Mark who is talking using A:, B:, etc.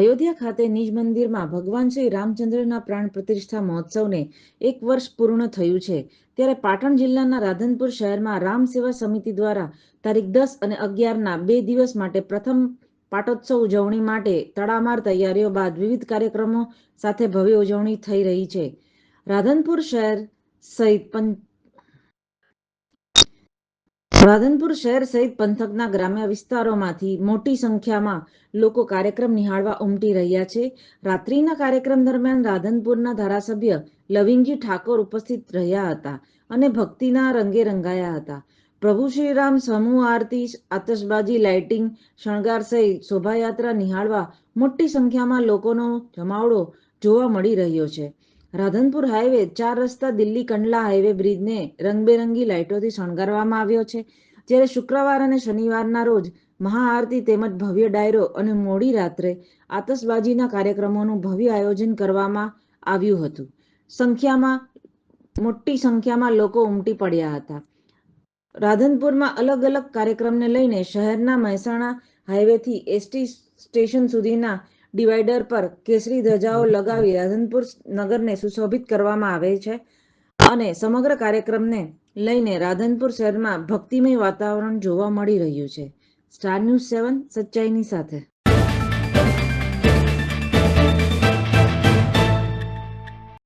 A: અયોધ્યા ખાતે નિજ મંદિરમાં ભગવાન શ્રી રામચંદ્રના પ્રાણ પ્રતિષ્ઠા મહોત્સવને એક વર્ષ પૂર્ણ થયું છે. ત્યારે પાટણ જિલ્લાના રાધનપુર શહેરમાં રામ સેવા સમિતિ દ્વારા તારીખ દસ અને અગિયારના બે દિવસ માટે પ્રથમ પાટોત્સવ ઉજવણી માટે તડામાર તૈયારીઓ બાદ વિવિધ કાર્યક્રમો સાથે ભવ્ય ઉજવણી થઈ રહી છે. રાધનપુર શહેર સહિત રાધનપુર શહેર સહિત પંથકના ગ્રામ્ય વિસ્તારોમાંથી મોટી સંખ્યામાં લોકો કાર્યક્રમ નિહાળવા ઉમટી રહ્યા છે. રાત્રિના કાર્યક્રમ દરમિયાન રાધનપુરના ધારાસભ્ય લવિંગજી ઠાકોર ઉપસ્થિત રહ્યા હતા અને ભક્તિના રંગે રંગાયા હતા. પ્રભુ શ્રીરામ સમૂહ આરતી, આતશબાજી, લાઇટિંગ, શણગાર સહિત શોભાયાત્રા નિહાળવા મોટી સંખ્યામાં લોકોનો જમાવડો જોવા મળી રહ્યો છે. રાધનપુર હાઈવે ચાર રસ્તા દિલ્હી કંડલા હાઈવે બ્રિજને રંગબેરંગી લાઇટોથી શણગારવામાં આવ્યો છે. જ્યારે શુક્રવાર અને શનિવારના રોજ મહાઆરતી તેમજ ભવ્ય ડાયરો અને મોડી રાત્રે આતશબાજીના કાર્યક્રમોનું ભવ્ય આયોજન કરવામાં આવ્યું હતું. સંખ્યામાં, મોટી સંખ્યામાં લોકો ઉમટી પડ્યા હતા. રાધનપુરમાં અલગ અલગ કાર્યક્રમને લઈને શહેરના મહેસાણા હાઈવેથી એસટી સ્ટેશન સુધીના ડિવાઈડર પર કેસરી ધજાઓ લગાવી રાધનપુર નગરને સુશોભિત કરવામાં આવે છે અને સમગ્ર કાર્યક્રમને લઈને રાધનપુર શહેરમાં ભક્તિમય વાતાવરણ જોવા મળી રહ્યું છે. સ્ટાર ન્યૂઝ સેવન, સચ્ચાઈની સાથે.